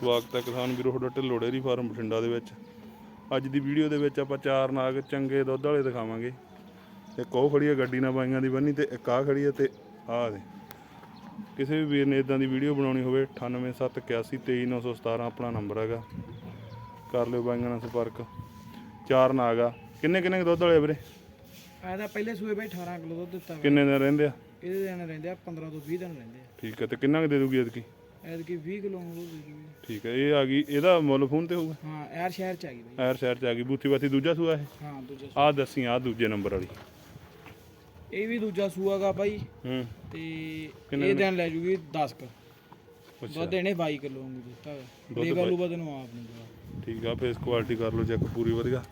ਸਵਾਗਤ ਹੈ ਕਿਸਾਨ ਵੀਰੋ ਤੁਹਾਡਾ ਢਿੱਲੋਂ ਡੇਅਰੀ ਫਾਰਮ ਬਠਿੰਡਾ ਦੇ ਵਿੱਚ। ਅੱਜ ਦੀ ਵੀਡੀਓ ਦੇ ਵਿੱਚ ਆਪਾਂ ਚਾਰ ਨਾਗ ਚੰਗੇ ਦੁੱਧ ਵਾਲੇ ਦਿਖਾਵਾਂਗੇ। ਇੱਕ ਉਹ ਖੜੀ ਹੈ ਗੱਡੀ ਨਾਲ ਬਾਈਆਂ ਦੀ ਬੰਨੀ ਤੇ ਇੱਕ ਆਹ ਖੜੀ ਹੈ ਤੇ ਆਹ ਦੇ। ਕਿਸੇ ਵੀ ਵੀਰ ਨੇ ਇਦਾਂ ਦੀ ਵੀਡੀਓ ਬਣਾਉਣੀ ਹੋਵੇ 9871823917 ਆਪਣਾ ਨੰਬਰ ਹੈਗਾ। ਕਰ ਲਿਓ ਬਾਈਆਂ ਨਾਲ ਸੰਪਰਕ। ਚਾਰ ਨਾਗ ਆ। ਕਿੰਨੇ ਕਿੰਨੇ ਦੁੱਧ ਵਾਲੇ ਆ ਵੀਰੇ? ਆ ਤਾਂ ਪਹਿਲੇ ਸੂਏ ਬਾਈ 18 ਕਿਲੋ ਦੁੱਧ ਦਿੱਤਾ। ਕਿੰਨੇ ਦਿਨ ਰਹਿੰਦੇ ਆ? ਇਹਦੇ ਦਿਨ ਰਹਿੰਦੇ ਆ 15 ਤੋਂ 20 ਦਿਨ ਰਹਿੰਦੇ ਆ। ਠੀਕ ਹੈ ਤੇ ਕਿੰਨਾ ਕੁ ਦੇ ਦੂਗੀ ਐਤਕੀ? ਐਤਕੀ 20 ਕਿਲੋ ਦੇ ਦੂਗੀ ਠੀਕ ਹੈ ਇਹ ਆ ਗਈ ਇਹਦਾ ਮੁੱਲ ਫੋਨ ਤੇ ਹੋਊਗਾ? ਹਾਂ ਐਰ ਸ਼ਹਿਰ ਚ ਆ ਗਈ ਬਾਈ। ਐਰ ਸ਼ਹਿਰ ਚ ਆ ਗਈ ਬੂਥੀ ਬਾਥੀ ਦੂਜਾ ਸੂਆ ਇਹ? ਹਾਂ ਦੂਜਾ ਸੂਆ। ਆਹ ਦੱਸੀ ਆਹ ਦੂਜੇ ਨੰਬਰ ਵਾਲੀ। ਇਹ ਵੀ ਦੂਜਾ ਸੂਆਗਾ ਬਾਈ। ਹੂੰ। ਤੇ ਇਹ ਦਿਨ? ਲੈ ਜੂਗੀ 10 ਕ। ਅੱਛਾ। ਦੁੱਧ ਇਹਨੇ 22 ਕਿਲੋ ਵਾਂਗੂ ਦਿੱਤਾ ਵਾ ਲੇਵਾ ਲੂਵਾ ਤੈਨੂੰ ਆਪ ਨਹੀਂ ਦਿੱਤਾ ਠੀਕ ਆ ਫੇਸ ਕੁਆਲਿਟੀ ਕਰ ਲਓ ਚੈੱਕ ਪੂਰੀ ਵਧੀਆ।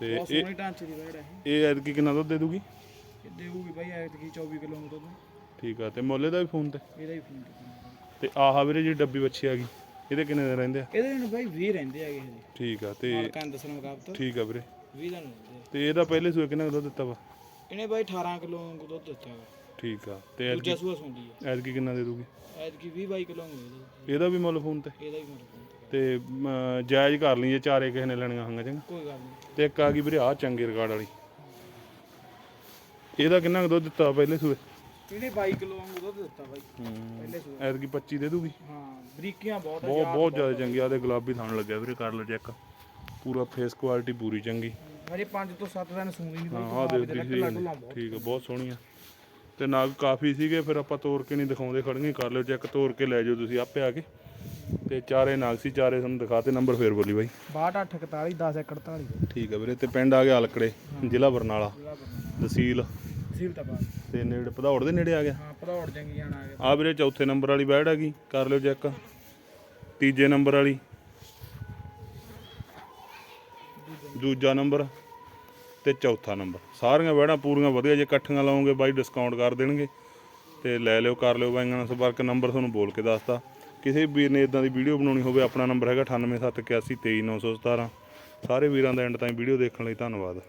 ਤੇ ਬਹੁਤ ਇਹ ਸੋਹਣੀ ਢਾਂਚੇ ਦੀ ਬੈੜ ਹੈ ਇਹ। ਐਤਕੀ ਕਿੰਨਾ ਦੁੱਧ ਦੇ ਦੂਗੀ? ਇਹ ਦੇਊਗੀ ਬਾਈ ਐਤਕੀ 24 ਕਿਲੋ ਨੂੰ ਦੁੱਧ। ਠੀਕ ਆ ਤੇ ਮੁੱਲ ਦਾ ਵੀ ਫੋਨ ਤੇ? ਇਹਦਾ ਹੀ ਫੋਨ ਕੀਤਾ ਤੇ ਆਹ ਵੀਰੇ ਜਿਹੜੀ ਡੱਬੀ ਬੱਚੀ ਆ ਗਈ ਇਹਦੇ ਕਿੰਨੇ ਦਿਨ ਰਹਿੰਦੇ ਆ? ਇਹਦੇ ਦਿਨ ਬਾਈ 20 ਰਹਿੰਦੇ ਹੈਗੇ ਹਜੇ। ਠੀਕ ਆ ਤੇ ਮਾਲਕਾਂ ਨੇ ਦੱਸਣ ਮੁਤਾਬਕ ਠੀਕ ਆ ਵੀਰੇ। 20 ਦਿਨ ਰਹਿੰਦੇ ਆ। ਤੇ ਇਹਦਾ ਪਹਿਲੇ ਸੂਏ ਕਿੰਨਾ ਕੁ ਦੁੱਧ ਦਿੱਤਾ ਵਾ? ਇਹਨੇ ਬਾਈ 18 ਕਿਲੋ ਵਾਂਗੂ ਦੁੱਧ ਦਿੱਤਾ ਵਾ। ਠੀਕ ਆ ਤੇ ਐਤਕੀ ਦੂਜਾ ਸੂਆ ਆ। ਐਤਕੀ ਕਿੰਨਾ ਦੇ ਦੂਗੀ? ਐਤਕੀ 20 22 ਕਿਲੋ ਵਾਂਗੂ ਇਹਦਾ ਇਹਦਾ ਵੀ ਮੁੱਲ ਫੋਨ ਤੇ? ਇਹਦਾ ਵੀ ਮਤਲਬ ਤੇ। ਜਾਇਜ਼ ਕਰ ਲਈ ਜੇ ਚਾਰੇ ਕਿਸੇ ਨੇ ਲੈਣੀਆਂ ਹੋਣਗੀਆਂ ਚੰਗਾ। ਕੋਈ ਗੱਲ ਨਹੀਂ। ਤੇ ਇੱਕ ਆ ਗਈ ਵੀਰੇ ਆ ਚੰਗੇ ਰਿਕਾਰਡ ਵਾਲੀ। ਇਹਦਾ ਕਿੰਨਾ ਕੁ ਦੁੱਧ ਦਿੱਤਾ ਪਹਿਲੇ ਸੂਏ? ਇਹਨੇ 22 ਕਿਲੋ ਵਾਂਗੂ ਦੁੱਧ ਦਿੱਤਾ ਬਾਈ? ਪਹਿਲੇ ਸੂਆ ਐਤਕੀ 25 ਦੇ ਦੂਗੀ। ਹਾਂ ਬਰੀਕੀਆਂ ਬਹੁਤ ਆ ਬਹੁਤ ਬਹੁਤ ਜ਼ਿਆਦਾ ਚੰਗੀ ਆ ਗੁਲਾਬੀ ਥਣ ਲੱਗਿਆ ਵੀਰੇ ਕਰ ਲਓ ਚੈੱਕ ਪੂਰਾ ਫੇਸ ਕੁਆਲਿਟੀ ਪੂਰੀ ਚੰਗੀ। ਹਜੇ 5 ਤੋਂ 7 ਦਿਨ ਸੂਣੀ ਨਹੀਂ ਬਾਈ ਠੀਕ ਆ ਬਹੁਤ ਸੋਹਣੀ ਆ ਤੇ ਨਾਗ ਕਾਫੀ ਸੀਗੇ ਫਿਰ ਆਪਾਂ ਤੋੜ ਕੇ ਨਹੀਂ ਦਿਖਾਉਂਦੇ ਖੜੀਆਂ ਹੀ ਕਰ ਲਿਓ ਚੈੱਕ ਤੋੜ ਕੇ ਲੈ ਜਾਓ ਤੁਸੀਂ ਆਪੇ ਆ ਕੇ। ਤੇ ਚਾਰੇ ਨਾਗ ਸੀ ਚਾਰੇ ਤੁਹਾਨੂੰ ਦਿਖਾਤੇ ਨੰਬਰ ਫੇਰ ਬੋਲੀ ਬਾਈ। 6241 1048 ਠੀਕ ਆ ਵੀਰੇ ਤੇ ਪਿੰਡ ਆ ਗਿਆ ਅਲਕੜੇ ਜ਼ਿਲ੍ਹਾ ਬਰਨਾਲਾ। ਤਹਿਸੀਲ ਤਹਿਸੀਲ ਤਪਾ ਤੇ ਨੇੜੇ ਭਦੌੜ ਦੇ ਨੇੜੇ ਆ ਗਿਆ? ਹਾਂ ਭਦੌੜ ਜੰਗੀ ਜਾਣਾ ਆ ਗਿਆ। ਆ ਵੀਰੇ ਚੌਥੇ ਨੰਬਰ ਵਾਲੀ ਬੈੜ ਹੈਗੀ ਕਰ ਲਿਓ ਚੈੱਕ। ਤੀਜੇ ਨੰਬਰ ਵਾਲੀ। ਦੂਜਾ ਨੰਬਰ ਤੇ ਚੌਥਾ ਨੰਬਰ। ਸਾਰੀਆਂ ਬੈੜਾਂ ਪੂਰੀਆਂ ਵਧੀਆ ਜੇ ਇਕੱਠੀਆਂ ਲਾਓਗੇ ਬਾਈ ਡਿਸਕਾਊਂਟ ਕਰ ਦੇਣਗੇ। ਤੇ ਲੈ ਲਿਓ ਕਰ ਲਿਓ ਬਾਈਆਂ ਨਾਲ ਸੰਪਰਕ। ਨੰਬਰ ਤੁਹਾਨੂੰ ਬੋਲ ਕੇ ਦੱਸਤਾ। ਕਿਸੇ ਵੀ ਵੀਰ ਨੇ ਇਦਾਂ ਦੀ ਵੀਡੀਓ ਬਣਾਉਣੀ ਹੋਵੇ ਆਪਣਾ ਨੰਬਰ ਹੈਗਾ 9871823917 ਸਾਰੇ ਵੀਰਾਂ ਦਾ ਐਂਡ ਤਾਈਂ ਵੀਡੀਓ ਦੇਖਣ ਲਈ ਧੰਨਵਾਦ।